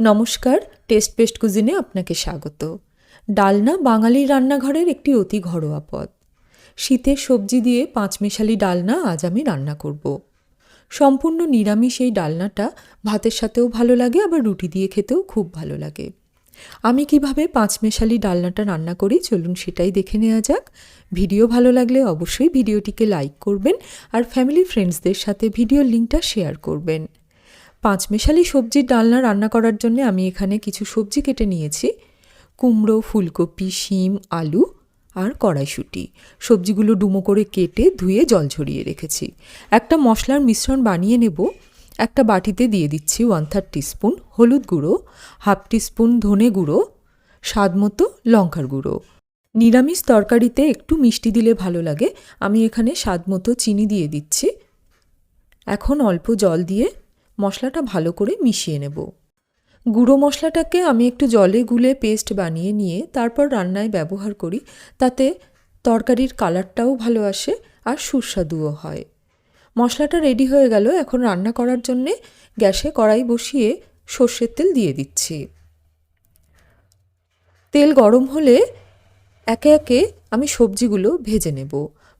নমস্কার, test paste কুজিনে আপনাকে স্বাগত। ডালনা বাঙালির রান্নাঘরের একটি অতি ঘরোয়া পদ। শীতের সবজি দিয়ে পাঁচমেশালি ডালনা আজ আমি রান্না করব। সম্পূর্ণ নিরামিষ এই ডালনাটা ভাতের সাথেও ভালো লাগে, আবার রুটি দিয়ে খেতেও খুব ভালো লাগে। আমি কীভাবে পাঁচমেশালি ডালনাটা রান্না করি চলুন সেটাই দেখে নেওয়া যাক। ভিডিও ভালো লাগলে অবশ্যই ভিডিওটিকে লাইক করবেন আর ফ্যামিলি ফ্রেন্ডসদের সাথে ভিডিওর লিঙ্কটা শেয়ার করবেন। পাঁচমেশালি সবজির ডালনা রান্না করার জন্য আমি এখানে কিছু সবজি কেটে নিয়েছি। কুমড়ো, ফুলকপি, শিম, আলু আর কড়াইশুঁটি। সবজিগুলো ডুমো করে কেটে ধুয়ে জল ঝরিয়ে রেখেছি। একটা মশলার মিশ্রণ বানিয়ে নেব। একটা বাটিতে দিয়ে দিচ্ছি ওয়ান থার্ড টিস্পুন হলুদ গুঁড়ো, হাফ টিস্পুন ধনে গুঁড়ো, স্বাদ মতো লঙ্কার গুঁড়ো। নিরামিষ তরকারিতে একটু মিষ্টি দিলে ভালো লাগে। আমি এখানে স্বাদ মতো চিনি দিয়ে দিচ্ছি। এখন অল্প জল দিয়ে মশলাটা ভালো করে মিশিয়ে নেব। গুঁড়ো মশলাটাকে আমি একটু জলে গুলে পেস্ট বানিয়ে নিয়ে তারপর রান্নায় ব্যবহার করি, তাতে তরকারির কালারটাও ভালো আসে আর সুস্বাদুও হয়। মশলাটা রেডি হয়ে গেল, এখন রান্না করার জন্যে গ্যাসে কড়াই বসিয়ে সর্ষের তেল দিয়ে দিচ্ছি। তেল গরম হলে একে একে আমি সবজিগুলো ভেজে নেব।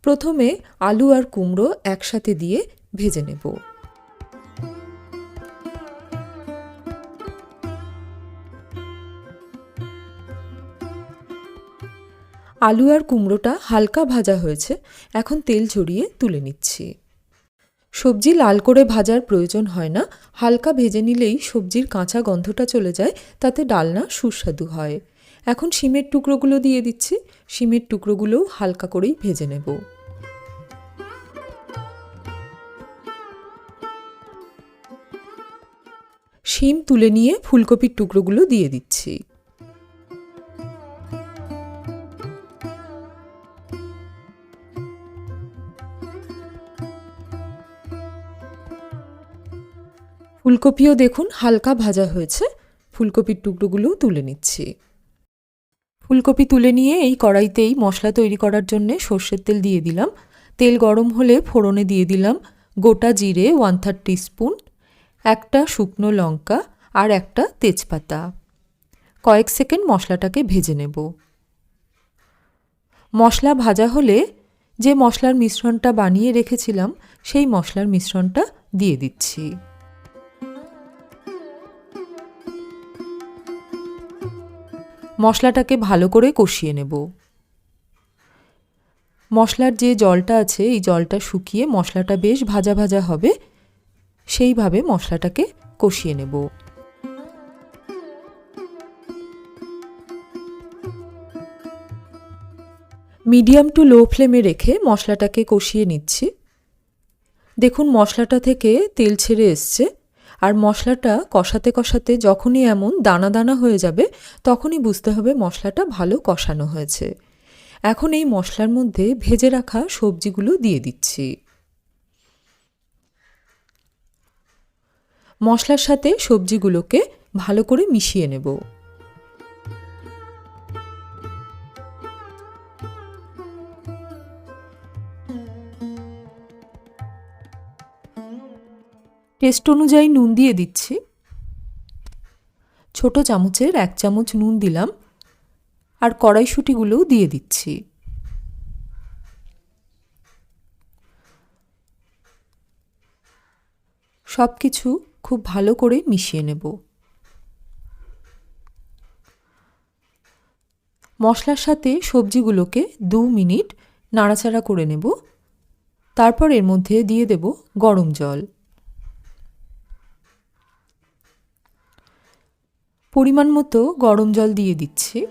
প্রথমে আলু আর কুমড়ো একসাথে দিয়ে ভেজে নেব। আলু আর কুমড়োটা হালকা ভাজা হয়েছে, এখন তেল ঝরিয়ে তুলে নিচ্ছি। সবজি লাল করে ভাজার প্রয়োজন হয় না, হালকা ভেজে নিলেই সবজির কাঁচা গন্ধটা চলে যায়, তাতে ডালনা সুস্বাদু হয়। এখন শিমের টুকরোগুলো দিয়ে দিচ্ছি, শিমের টুকরোগুলোও হালকা করেই ভেজে নেব। শিম তুলে নিয়ে ফুলকপির টুকরোগুলো দিয়ে দিচ্ছি। ফুলকপিও দেখুন, হালকা ভাজা হয়েছে। ফুলকপির টুকরোগুলোও তুলে নিচ্ছি। ফুলকপি তুলে নিয়ে এই কড়াইতেই মশলা তৈরি করার জন্যে সর্ষের তেল দিয়ে দিলাম। তেল গরম হলে ফোড়নে দিয়ে দিলাম গোটা জিরে ওয়ান থার্ড স্পুন একটা শুকনো লঙ্কা আর একটা তেজপাতা। কয়েক সেকেন্ড মশলাটাকে ভেজে নেব। মশলা ভাজা হলে যে মশলার মিশ্রণটা বানিয়ে রেখেছিলাম, সেই মশলার মিশ্রণটা দিয়ে দিচ্ছি। মশলাটাকে ভালো করে কষিয়ে নেব। মশলার যে জলটা আছে, এই জলটা শুকিয়ে মশলাটা বেশ ভাজা ভাজা হবে, সেইভাবে মশলাটাকে কষিয়ে নেব। মিডিয়াম টু লো ফ্লেমে রেখে মশলাটাকে কষিয়ে নিচ্ছি। দেখুন, মশলাটা থেকে তেল ছেড়ে এসছে। আর মশলাটা কষাতে কষাতে যখনই এমন দানা দানা হয়ে যাবে, তখনই বুঝতে হবে মশলাটা ভালো কষানো হয়েছে। এখন এই মশলার মধ্যে ভেজে রাখা সবজিগুলো দিয়ে দিচ্ছি। মশলার সাথে সবজিগুলোকে ভালো করে মিশিয়ে নেব। টেস্ট অনুযায়ী নুন দিয়ে দিচ্ছি। ছোট চামচের এক চামচ নুন দিলাম আর কড়াইশুঁটিগুলোও দিয়ে দিচ্ছি। সব কিছু খুব ভালো করে মিশিয়ে নেব। মশলার সাথে সবজিগুলোকে দু মিনিট নাড়াচাড়া করে নেব। তারপর এর মধ্যে দিয়ে দেব গরম জল। পরিমাণ মতো গরম জল দিয়ে দিচ্ছি।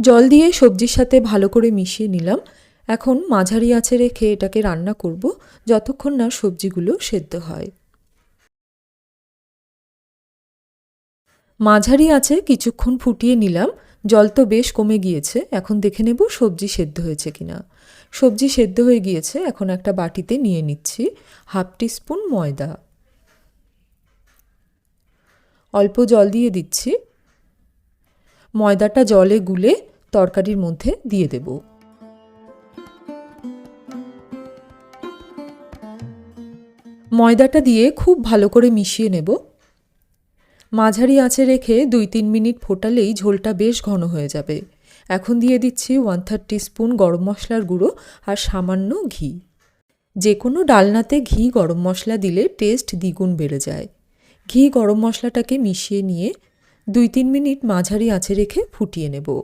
জল দিয়ে সবজির সাথে ভালো করে মিশিয়ে নিলাম। এখন মাঝারি আঁচে রেখে এটাকে রান্না করব, যতক্ষণ না সবজিগুলো সেদ্ধ হয়। মাঝারি আঁচে কিছুক্ষণ ফুটিয়ে নিলাম। জল তো বেশ কমে গিয়েছে, এখন দেখে নেব সবজি সেদ্ধ হয়েছে কিনা। সবজি সেদ্ধ হয়ে গিয়েছে, এখন একটা বাটিতে নিয়ে নিচ্ছি, হাফ টি স্পুন ময়দা। অল্প জল দিয়ে দিচ্ছি। ময়দাটা জলে গুলে তরকারির মধ্যে দিয়ে দেব। ময়দাটা দিয়ে খুব ভালো করে মিশিয়ে নেব। মাঝারি আঁচে রেখে দুই তিন মিনিট ফোটালেই ঝোলটা বেশ ঘন হয়ে যাবে। এখন দিয়ে দিচ্ছি ওয়ান থার্ড স্পুন গরম মশলার গুঁড়ো আর সামান্য ঘি। যে কোনো ডালনাতে ঘি গরম মশলা দিলে টেস্ট দ্বিগুণ বেড়ে যায়। ঘি গরম মশলাটাকে মিশিয়ে নিয়ে দুই তিন মিনিট মাঝারি আঁচে রেখে ফুটিয়ে নেব।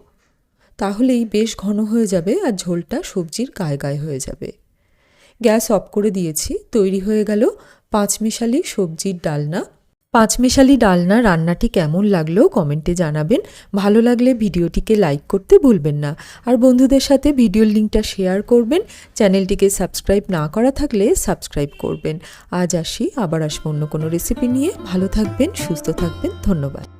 তাহলেই বেশ ঘন হয়ে যাবে আর ঝোলটা সবজির গায়ে গায়ে হয়ে যাবে। গ্যাস অফ করে দিয়েছি, তৈরি হয়ে গেল পাঁচমিশালি সবজির ডালনা। পাঁচমিশালি ডালনা রান্নাটি কেমন লাগল কমেন্টে জানাবেন। ভালো লাগলে ভিডিওটিকে লাইক করতে ভুলবেন না। আর বন্ধুদের সাথে ভিডিওর লিঙ্কটা শেয়ার করবেন। চ্যানেলটিকে সাবস্ক্রাইব না করা থাকলে সাবস্ক্রাইব করবেন। আজ আসি, আবার আসব অন্য কোনো রেসিপি নিয়ে। ভালো থাকবেন, সুস্থ থাকবেন। ধন্যবাদ।